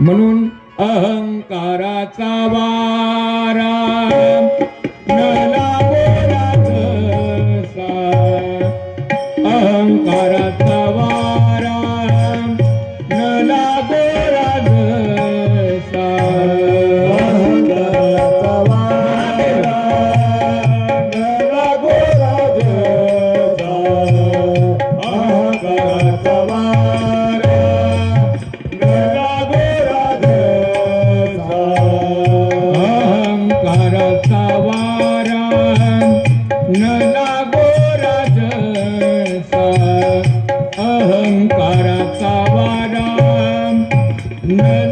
म्हणून अहंकाराचा वारा. न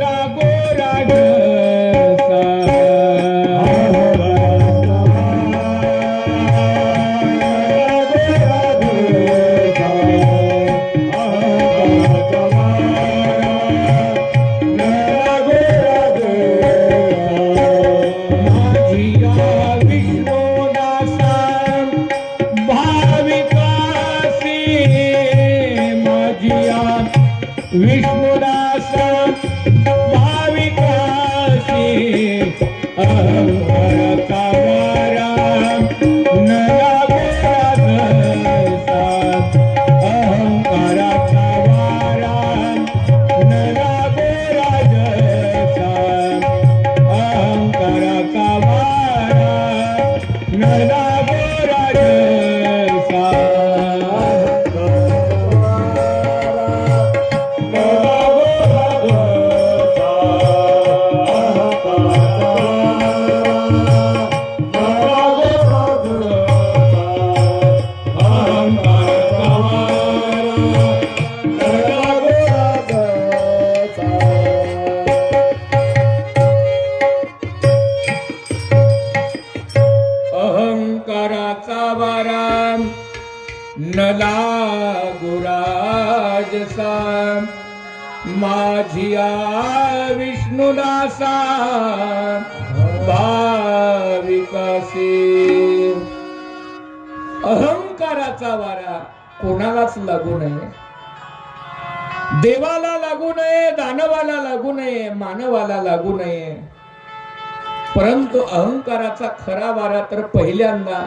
अहंकाराचा खरा वारा तर पहिल्यांदा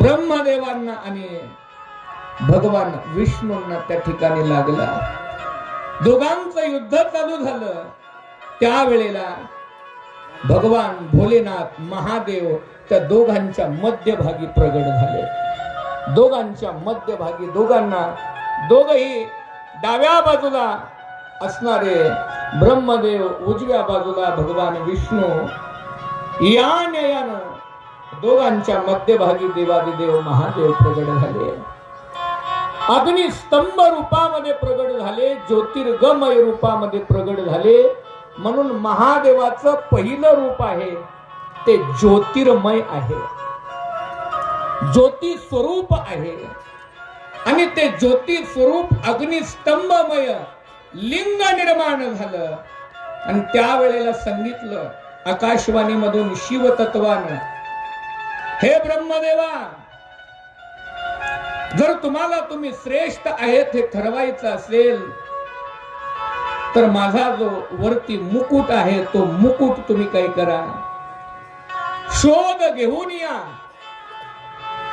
ब्रह्मदेवांना आणि भगवान विष्णूंना त्या ठिकाणी लागला. दोघांचं युद्ध चालू झालं. त्यावेळेला भगवान भोलेनाथ महादेव त्या दोघांच्या मध्यभागी प्रगट झाले. दोघांच्या मध्यभागी दोघांना दोघही डाव्या बाजूला असणारे ब्रह्मदेव उजव्या बाजूला भगवान विष्णू या न्यायानं दोघांच्या मध्यभागी देवादिदेव महादेव प्रगट झाले. अग्निस्तंभ रूपामध्ये प्रगट झाले ज्योतिर्गमय रूपामध्ये प्रगट झाले. म्हणून महादेवाचं पहिलं रूप आहे ते ज्योतिर्मय आहे. ज्योती स्वरूप आहे. आणि ते ज्योती स्वरूप अग्निस्तंभमय लिंग निर्माण झालं. आणि त्यावेळेला सांगितलं आकाशवाणीमधून शिवतत्वानं. हे ब्रह्मदेवा जर तुम्हाला तुम्ही श्रेष्ठ आहेत हे ठरवायचं असेल तर माझा जो वरती मुकुट आहे तो मुकुट तुम्ही काय करा. शोध घेऊन या.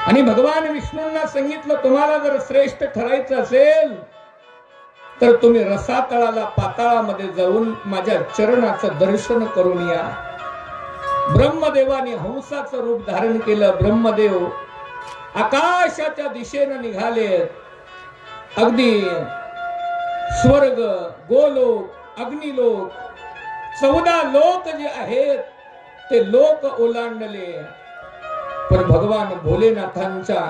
आणि भगवान विष्णूंना सांगितलं तुम्हाला जर श्रेष्ठ ठरायचं असेल तर तुम्ही रसातळाला पाताळामध्ये जाऊन माझ्या चरणाचं दर्शन करून या. ब्रह्मदेवाने हंसाचं रूप धारण केलं. ब्रह्मदेव आकाशाच्या दिशेनं निघाले. अगदी स्वर्ग गोलोक अग्निलोक चौदा लोक जे आहेत ते लोक ओलांडले. पण भगवान भोलेनाथांच्या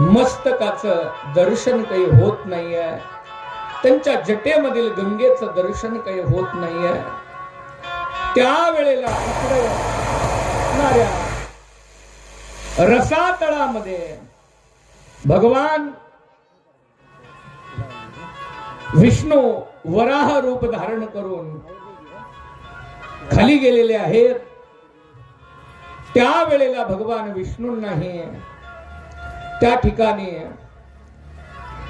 मस्तकाचं दर्शन काही होत नाहीये. त्यांच्या जटेमधील गंगेचं दर्शन काही होत नाहीये. त्यावेळेला इकडे रसातळामध्ये भगवान विष्णू वराह रूप धारण करून खाली गेलेले आहेत. त्यावेळेला भगवान विष्णूंनाही त्या ठिकाणी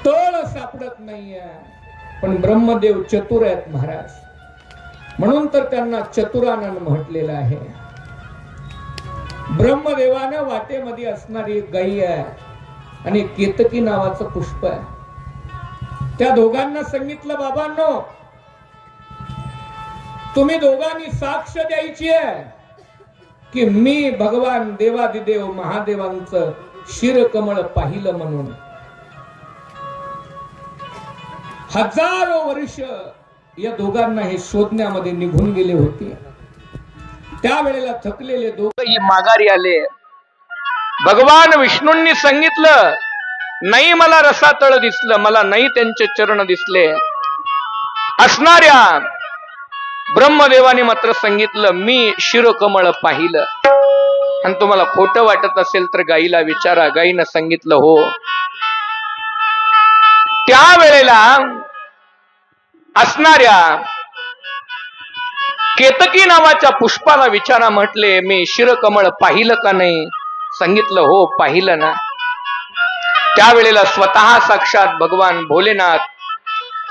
तळ सापडत नाहीये. पण ब्रह्मदेव चतुर आहेत महाराज. म्हणून तर त्यांना चतुरानंद म्हटलेलं आहे. ब्रह्मदेवानं वाटेमध्ये असणारी गाई आहे आणि केतकी नावाचं पुष्प आहे. त्या दोघांना सांगितलं बाबांनो तुम्ही दोघांनी साक्ष द्यायची आहे की मी भगवान देवादिदेव महादेवांचं शिरकमळ पाहिलं म्हणून हजारो वर्ष या दोघांना हे शोधण्यामध्ये निघून गेले होते. त्यावेळेला थकलेले दोघही माघारी आले. भगवान विष्णूंनी सांगितलं नाही मला रसातळ दिसलं मला नाही त्यांचे चरण दिसले. असणाऱ्या ब्रह्मदेवाने मात्र सांगितलं मी शिरोकमळ पाहिलं. आणि तुम्हाला खोटं वाटत असेल तर गाईला विचारा. गाईनं सांगितलं हो त्यावेळेला असणाऱ्या केतकी नावाच्या पुष्पाला विचारा म्हटले मी शिरकमळ पाहिलं का नाही? सांगितलं हो पाहिलं ना. त्यावेळेला स्वतः साक्षात भगवान भोलेनाथ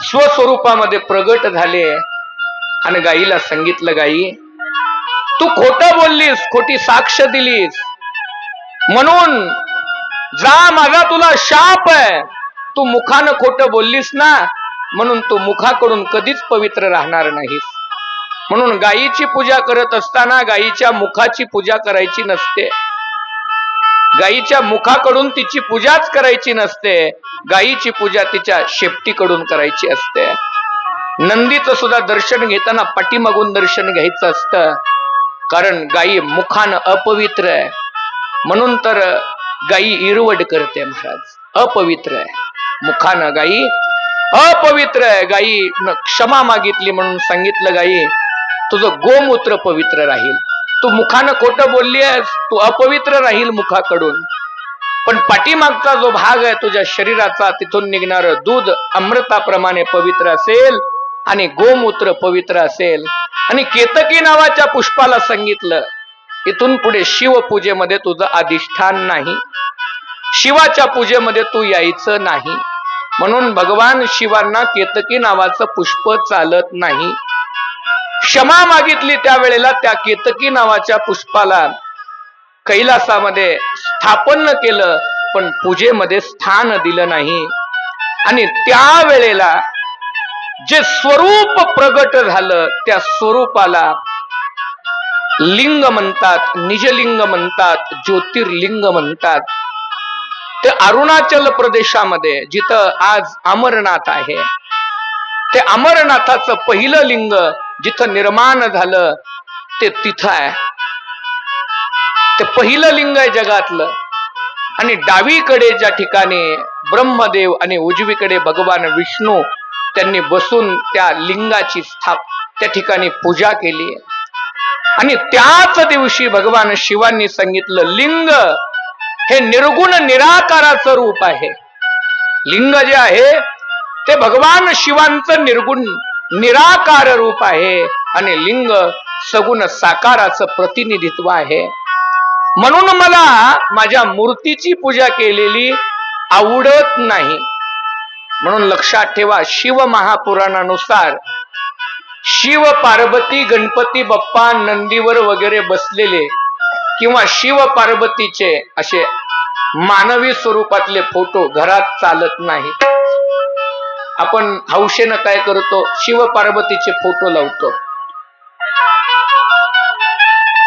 स्वस्वरूपामध्ये प्रगट झाले. आणि गाईला सांगितलं गाई तू खोट बोललीस खोटी साक्ष दिलीस. म्हणून जा माझा तुला शाप आहे. तू मुखानं खोट बोललीस ना म्हणून तू मुखाकडून कधीच पवित्र राहणार नाहीस. म्हणून गायीची पूजा करत असताना गायीच्या मुखाची पूजा करायची नसते. गायीच्या मुखाकडून तिची पूजाच करायची नसते. गायीची पूजा तिच्या शेपटीकडून करायची असते. नंदीचं सुद्धा दर्शन घेताना पाठीमागून दर्शन घ्यायचं असतं. कारण गायी मुखानं अपवित्र आहे. म्हणून तर गायी इरवड करते महाराज. अपवित्र आहे. मुखानं गाई अपवित्र आहे गायी क्षमा मागितली म्हणून सांगितलं गाई तुझं गोमूत्र पवित्र राहील. तू मुखानं खोटं बोलली आहेस तू अपवित्र राहील मुखाकडून. पण पाठीमागचा जो भाग आहे तुझ्या शरीराचा तिथून निघणार दूध अमृताप्रमाणे पवित्र असेल आणि गोमूत्र पवित्र असेल. आणि केतकी नावाच्या पुष्पाला सांगितलं इथून पुढे शिवपूजेमध्ये तुझं अधिष्ठान नाही. शिवाच्या पूजेमध्ये तू यायचं नाही. म्हणून भगवान शिवांना केतकी नावाचं पुष्प चालत नाही. क्षमा मागितली त्यावेळेला त्या केतकी नावाच्या पुष्पाला कैलासामध्ये स्थापन केलं पण पूजेमध्ये स्थान दिलं नाही. आणि त्यावेळेला जे स्वरूप प्रगट झालं त्या स्वरूपाला लिंग म्हणतात निजलिंग म्हणतात ज्योतिर्लिंग म्हणतात. ते अरुणाचल प्रदेशामध्ये जिथं आज अमरनाथ आहे. ते अमरनाथाचं पहिलं लिंग जिथं निर्माण झालं ते तिथं आहे. ते पहिलं लिंग आहे जगातलं. आणि डावीकडे ज्या ठिकाणी ब्रह्मदेव आणि उजवीकडे भगवान विष्णू त्यांनी बसून त्या लिंगाची स्थाप त्या ठिकाणी पूजा केली. आणि त्याच दिवशी भगवान शिवांनी सांगितलं लिंग हे निर्गुण निराकाराचं रूप आहे. लिंग जे आहे ते भगवान शिवांचं निर्गुण निराकार रूप आहे आणि लिंग सगुण साकाराचं प्रतिनिधित्व आहे. म्हणून मला माझ्या मूर्तीची पूजा केलेली आवडत नाही. म्हणून लक्षात ठेवा शिव महापुराणानुसार शिव पार्वती गणपती बाप्पा नंदीवर वगैरे बसलेले किंवा शिव पार्वतीचे असे मानवी स्वरूपातले फोटो घरात चालत नाही. आपण हौशेनं काय करतो? शिव पार्वतीचे फोटो लावतो.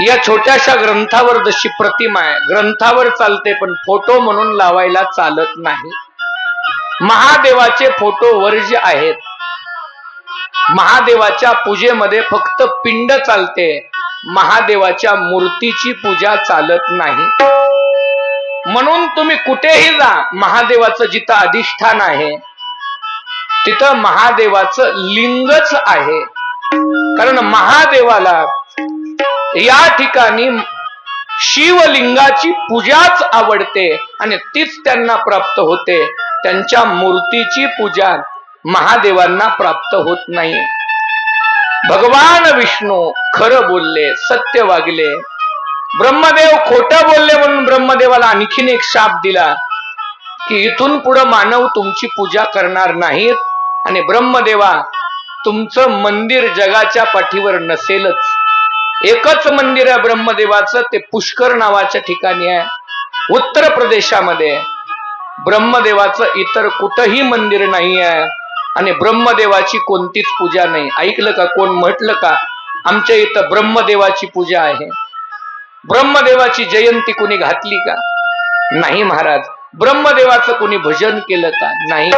या छोट्याशा ग्रंथावर जशी प्रतिमा आहे ग्रंथावर चालते पण फोटो म्हणून लावायला चालत नाही. महादेवाचे फोटो वर्ज आहेत. महादेवाच्या पूजेमध्ये फक्त पिंड चालते. महादेवाच्या मूर्तीची पूजा चालत नाही. म्हणून तुम्ही कुठेही जा महादेवाचं जिथं अधिष्ठान आहे तिथं महादेवाचं लिंगच आहे. कारण महादेवाला या ठिकाणी शिवलिंगाची पूजाच आवडते आणि तीच त्यांना प्राप्त होते. त्यांच्या मूर्तीची पूजा महादेवांना प्राप्त होत नाही. भगवान विष्णू खरं बोलले सत्य वागले. ब्रह्मदेव खोट बोलले म्हणून ब्रह्मदेवाला आणखीन एक शाप दिला की इथून पुढे मानव तुमची पूजा करणार नाहीत आणि ब्रह्मदेवा तुमचं मंदिर जगाच्या पाठीवर नसेलच. एकच मंदिर आहे ब्रह्मदेवाचं ते पुष्कर नावाच्या ठिकाणी आहे. उत्तर प्रदेशामध्ये आहे. ब्रह्मदेवाचं इतर कुठंही मंदिर नाही आहे आणि ब्रह्मदेवाची कोणतीच पूजा नाही. ऐकलं का कोण म्हटलं का आमच्या इथं ब्रह्मदेवाची पूजा आहे. ब्रह्मदेवाची जयंती कुणी घातली का? नाही महाराज. ब्रह्मदेवाचं कुणी भजन केलं का? नाही.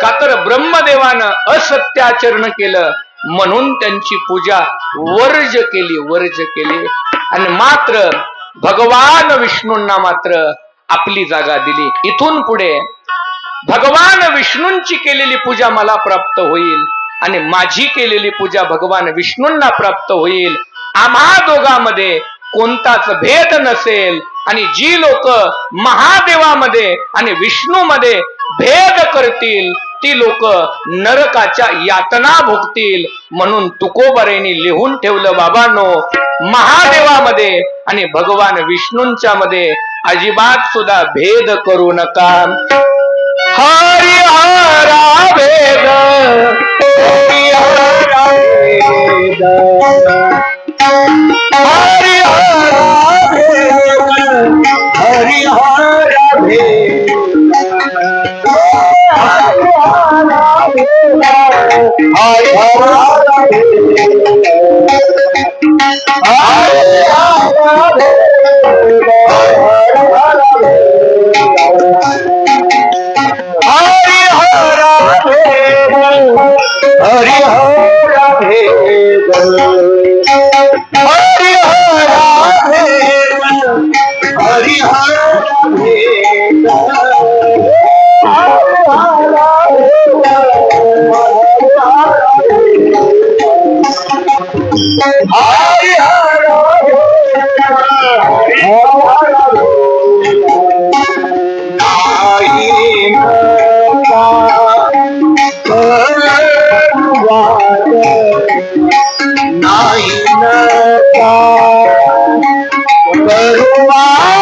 का तर ब्रह्मदेवानं असत्याचरण केलं म्हणून त्यांची पूजा वर्ज केली वर्ज केली. आणि मात्र भगवान विष्णूंना मात्र आपली जागा दिली. इथून पुढे भगवान विष्णूंची केलेली पूजा मला प्राप्त होईल आणि माझी केलेली पूजा भगवान विष्णूंना प्राप्त होईल. आम्हा दोघांमध्ये कोणताच भेद नसेल. आणि जी लोक महादेवामध्ये आणि विष्णूमध्ये भेद करतील ती लोक नरकाच्या यातना भोगतील. म्हणून तुकोबरेने लिहून ठेवलं बाबांनो महादेवामध्ये आणि भगवान विष्णूंच्या मध्ये अजिबात सुद्धा भेद करू नका. हरी हरा भेद हरी हरा भेद. हरा भेद नाही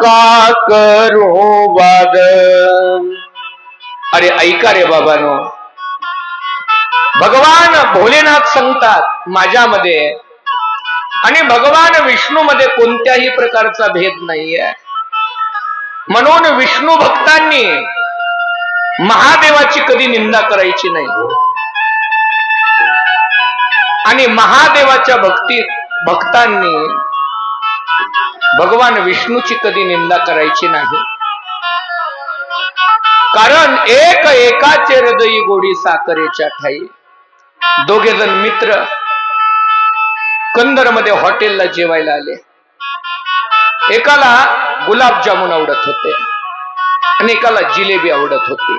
नका करू वाद? अरे ऐका रे बाबानो. भगवान भोलेनाथ सांगतात माझ्यामध्ये आणि भगवान विष्णू मध्ये कोणत्याही प्रकारचा भेद नाहीये. म्हणून विष्णू भक्तांनी महादेवाची कधी निंदा करायची नाही. आणि महादेवाच्या भक्तीत भक्तांनी भगवान विष्णूची कधी निंदा करायची नाही. कारण एक एकाचे हृदयी गोडी साखरेच्या ठाई. दोघे जण मित्र कंदरमध्ये हॉटेलला जेवायला आले. एकाला गुलाबजामुन आवडत होते आणि एकाला जिलेबी आवडत होती.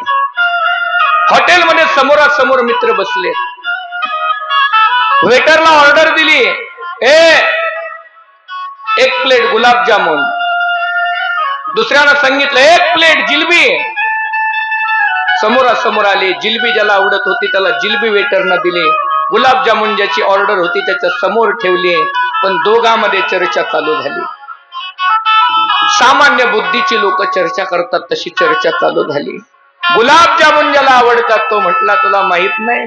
हॉटेलमध्ये समोरासमोर मित्र बसले. वेटरला ऑर्डर दिली. ए एक प्लेट गुलाबजामुन. दुसऱ्यानं सांगितलं एक प्लेट जिलबी. समोरासमोर आले जिलबी ज्याला आवडत होती त्याला जिलबी वेटरनं दिली. गुलाबजामुन ज्याची ऑर्डर होती त्याच्यासमोर ठेवली. पण दोघांमध्ये चर्चा चालू झाली. सामान्य बुद्धीची लोक चर्चा करतात तशी चर्चा चालू झाली. गुलाबजामुन ज्याला आवडतात तो म्हटला तुला माहीत नाही?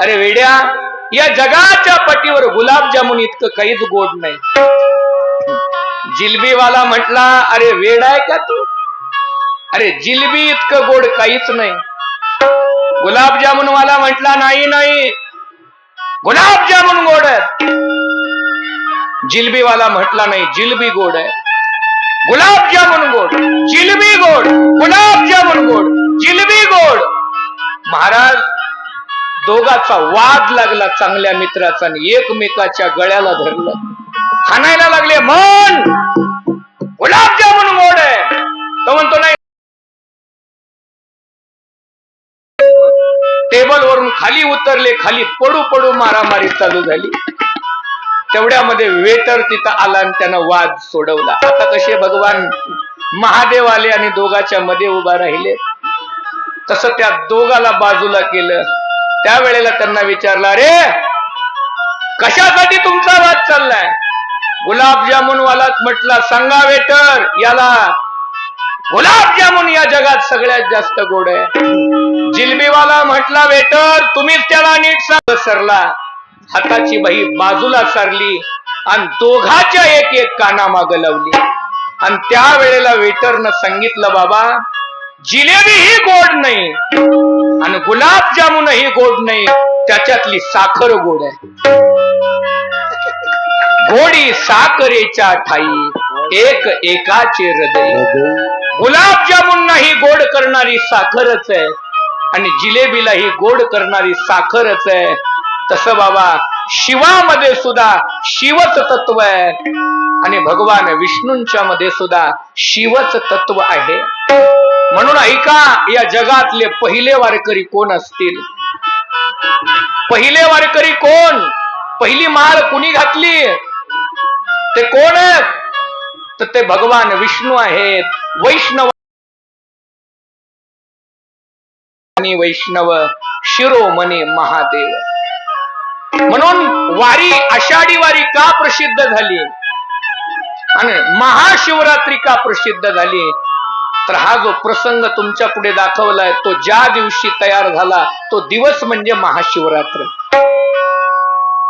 अरे वेड्या या जगाच्या पटीवर गुलाबजामुन इतकं काहीच गोड नाही. जिलबीवाला म्हटला अरे वेड आहे का तू? अरे जिलबी इतकं गोड काहीच नाही. गुलाबजामुन वाला म्हटला नाही नाही. गुलाबजामुन गोड आहे. जिलबीवाला म्हटला नाही जिलबी गोड आहे. गुलाबजामुन गोड. जिलबी गोड. गुलाबजामुन गोड. जिलबी गोड. महाराज दोघाचा वाद लागला चांगल्या मित्राचा आणि एकमेकाच्या गळ्याला धरलं. हाणायला लागले मन गुलाबजामुन मोड! आहे तो म्हणतो नाही. टेबल वरून खाली उतरले खाली पडू पडू मारामारी चालू झाली. तेवढ्यामध्ये वेटर तिथं आला आणि त्यानं वाद सोडवला. आता कसे भगवान महादेव आले आणि दोघाच्या मध्ये उभा राहिले. तसं त्या दोघाला बाजूला केलं. त्यावेळेला त्यांना विचारलं अरे कशासाठी तुमचा वाद चाललाय? गुलाबजामुन वालाच म्हटला सांगा वेटर याला गुलाबजामुन या जगात सगळ्यात जास्त गोड आहे. जिलबीवाला म्हटला वेटर तुम्हीच त्याला नीट सरला हाताची बाई बाजूला सारली आणि दोघाच्या एक एक काना माग लावली. आणि त्या वेळेला वेटरनं सांगितलं बाबा जिलेबी ही गोड नाही. आणि गुलाबजामुन ही गोड नाही. त्याच्यातली साखर गोड आहे. गोडी साखरेच्या ठाई एक एकाचे हृदय. गुलाबजामुन नाही गोड करणारी साखरच आहे. आणि जिलेबीला ही गोड करणारी साखरच आहे. तसं बाबा शिवामध्ये सुद्धा शिवच तत्व आहे. आणि भगवान विष्णूंच्या मध्ये सुद्धा शिवच तत्व आहे. म्हणून ऐका या जगातले पहिले वारकरी कोण असतील? पहिले वारकरी कोण? पहिली माळ कुणी घातली? ते कोण आहेत? तर ते भगवान विष्णू आहेत वैष्णव आणि वैष्णव शिरोमणी महादेव. म्हणून वारी आषाढी वारी का प्रसिद्ध झाली? आणि महाशिवरात्री का प्रसिद्ध झाली? तर हा जो प्रसंग तुमच्यापुढे दाखवलाय तो ज्या दिवशी तयार झाला तो दिवस म्हणजे महाशिवरात्र.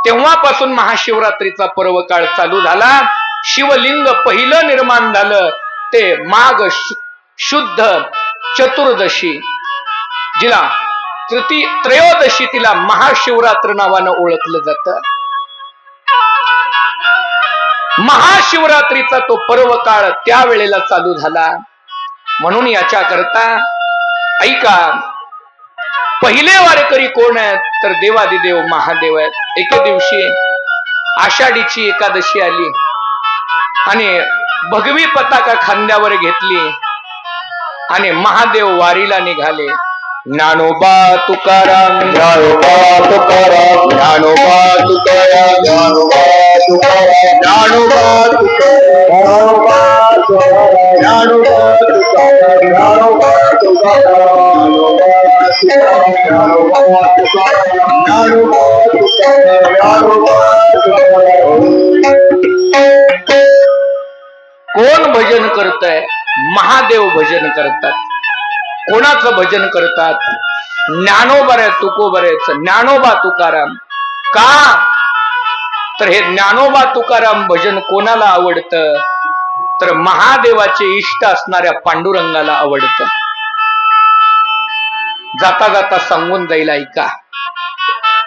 तेव्हापासून महाशिवरात्रीचा पर्व काळ चालू झाला. शिवलिंग पहिलं निर्माण झालं ते माघ शुद्ध चतुर्दशी. जिला तृती त्रयोदशी तिला महाशिवरात्र नावानं ओळखलं जात. महाशिवरात्रीचा तो पर्व काळ त्यावेळेला चालू झाला. म्हणून याच्या करता ऐका. पहिले वारकरी कोण आहेत? तर देवादिदेव महादेव आहेत. एके दिवशी आषाढीची एकादशी आली. आणि भगवी पताका खांद्यावर घेतली. आणि महादेव वारीला निघाले. ज्ञानोबा तुकाराम ज्ञानोबा तुकाराम ज्ञानोबा तुकाराम ज्ञानोबा तुकाराम ज्ञानोबा ज्ञानोबा तुकाराम ज्ञानोबा कोण भजन करतय? महादेव भजन करतात. कोणाचं भजन करतात? ज्ञानोबर आहे तुकोबरेच ज्ञानोबा तुकाराम. का? तर हे ज्ञानोबा तुकाराम भजन कोणाला आवडतं? तर महादेवाचे इष्ट असणाऱ्या पांडुरंगाला आवडतं. जाता जाता सांगून जाईल ऐका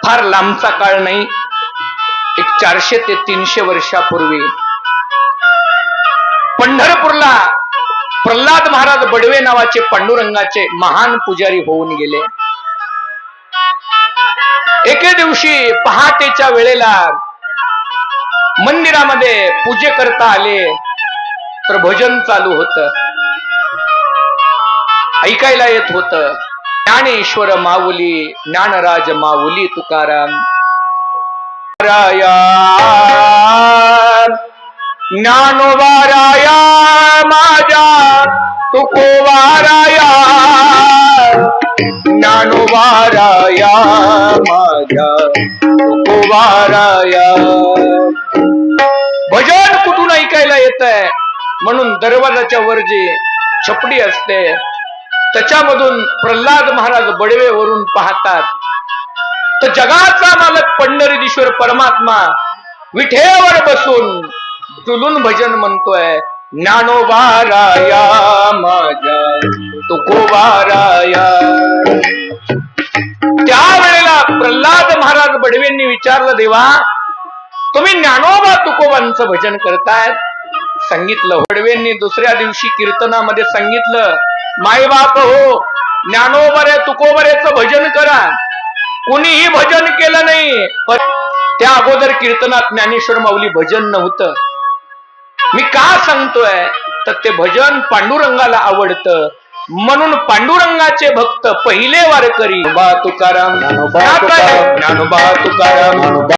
फार लांबचा काळ नाही. एक चारशे ते तीनशे वर्षापूर्वी पंढरपूरला प्रल्हाद महाराज बडवे नावाचे पांडुरंगाचे महान पुजारी होऊन गेले. एके दिवशी पहाटेच्या वेळेला मंदिरामध्ये पूजे करता आले तर भजन चालू होत. ऐकायला येत होतं. ज्ञानेश्वर माऊली ज्ञानराज माऊली तुकाराम. राया ज्ञानोबाराया माझ्या तुकोबाराया. ज्ञानोबाराया माझ्या तुकोबाराया. भजन कुठून ऐकायला येत आहे म्हणून दरवाजाच्या वर जी छपडी असते. त्याच्यामधून प्रल्हाद महाराज बडवे वरून पाहतात. तर जगाचा मालक पंढरीधीश्वर परमात्मा विठेवर बसून उचलून भजन म्हणतोय. ज्ञानोबाराया माझ्या तुकोबाराया त्यावेळेला प्रल्हाद महाराज बडवेंनी विचारलं देवा तुम्ही ज्ञानोबा तुकोबांचं भजन करतायत? सांगितलं. बडवेंनी दुसऱ्या दिवशी कीर्तनामध्ये सांगितलं मायबाप हो ज्ञानोबरे तुकोबरेचं भजन करा. कुणीही भजन केलं नाही पण त्या अगोदर कीर्तनात ज्ञानेश्वर माऊली भजन नव्हतं. मी का सांगतोय? तर ते भजन पांडुरंगाला आवडतं. म्हणून पांडुरंगाचे भक्त पहिले वारकरी बा तुकाराम ज्ञानोबा तुकाराम. ज्ञानोबा तुकाराम